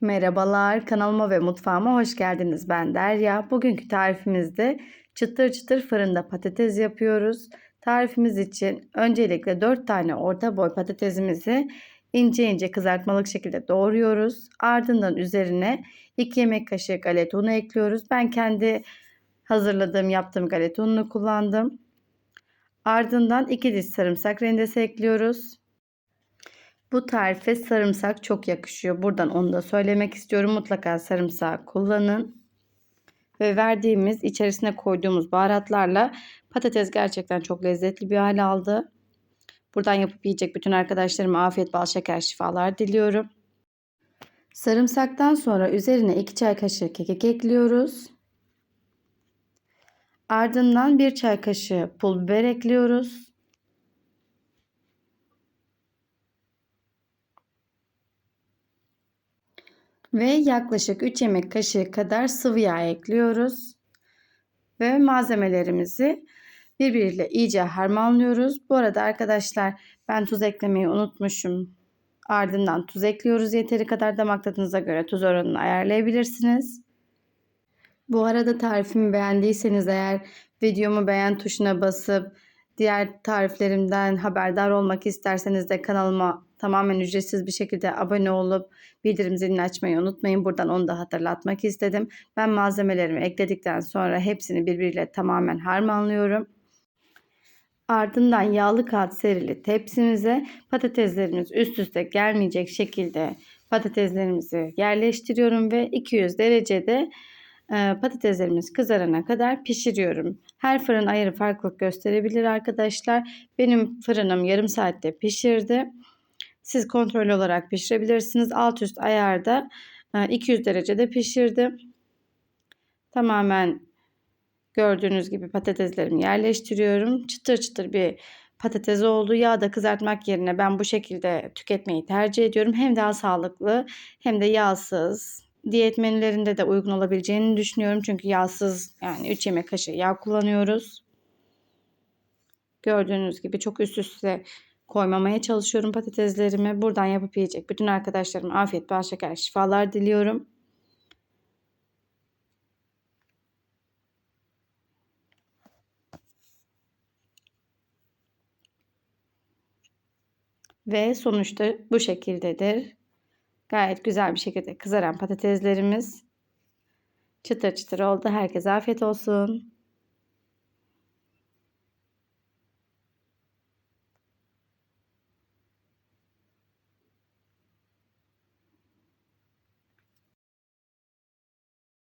Merhabalar, kanalıma ve mutfağıma hoş geldiniz. Ben Derya. Bugünkü tarifimizde çıtır çıtır fırında patates yapıyoruz. Tarifimiz için öncelikle 4 tane orta boy patatesimizi ince ince kızartmalık şekilde doğruyoruz. Ardından üzerine 2 yemek kaşığı galeta unu ekliyoruz. Ben kendi hazırladığım yaptığım galeta ununu kullandım. Ardından 2 diş sarımsak rendesi ekliyoruz. Bu tarife sarımsak çok yakışıyor. Buradan onu da söylemek istiyorum. Mutlaka sarımsak kullanın. Ve verdiğimiz içerisine koyduğumuz baharatlarla patates gerçekten çok lezzetli bir hal aldı. Buradan yapıp yiyecek bütün arkadaşlarıma afiyet bal şeker şifalar diliyorum. Sarımsaktan sonra üzerine 2 çay kaşığı kekik ekliyoruz. Ardından 1 çay kaşığı pul biber ekliyoruz. Ve yaklaşık 3 yemek kaşığı kadar sıvı yağ ekliyoruz. Ve malzemelerimizi birbiriyle iyice harmanlıyoruz. Bu arada arkadaşlar ben tuz eklemeyi unutmuşum. Ardından tuz ekliyoruz. Yeteri kadar damak tadınıza göre tuz oranını ayarlayabilirsiniz. Bu arada tarifimi beğendiyseniz eğer videomu beğen tuşuna basıp diğer tariflerimden haberdar olmak isterseniz de kanalıma tamamen ücretsiz bir şekilde abone olup bildirim zilini açmayı unutmayın. Buradan onu da hatırlatmak istedim. Ben malzemelerimi ekledikten sonra hepsini birbiriyle tamamen harmanlıyorum. Ardından yağlı kağıt serili tepsimize patateslerimiz üst üste gelmeyecek şekilde patateslerimizi yerleştiriyorum ve 200 derecede patateslerimiz kızarana kadar pişiriyorum. Her fırın ayarı farklılık gösterebilir arkadaşlar. Benim fırınım yarım saatte pişirdi. Siz kontrol olarak pişirebilirsiniz. Alt üst ayarda 200 derecede pişirdim. Tamamen gördüğünüz gibi patateslerimi yerleştiriyorum. Çıtır çıtır bir patates oldu. Yağda kızartmak yerine ben bu şekilde tüketmeyi tercih ediyorum. Hem daha sağlıklı hem de yağsız. Diyet menülerinde de uygun olabileceğini düşünüyorum. Çünkü yağsız yani 3 yemek kaşığı yağ kullanıyoruz. Gördüğünüz gibi çok üst üste koymamaya çalışıyorum patateslerimi. Buradan yapıp yiyecek bütün arkadaşlarıma afiyet, bal şeker, şifalar diliyorum. Ve sonuçta bu şekildedir. Gayet güzel bir şekilde kızaran patateslerimiz çıtır çıtır oldu. Herkese afiyet olsun.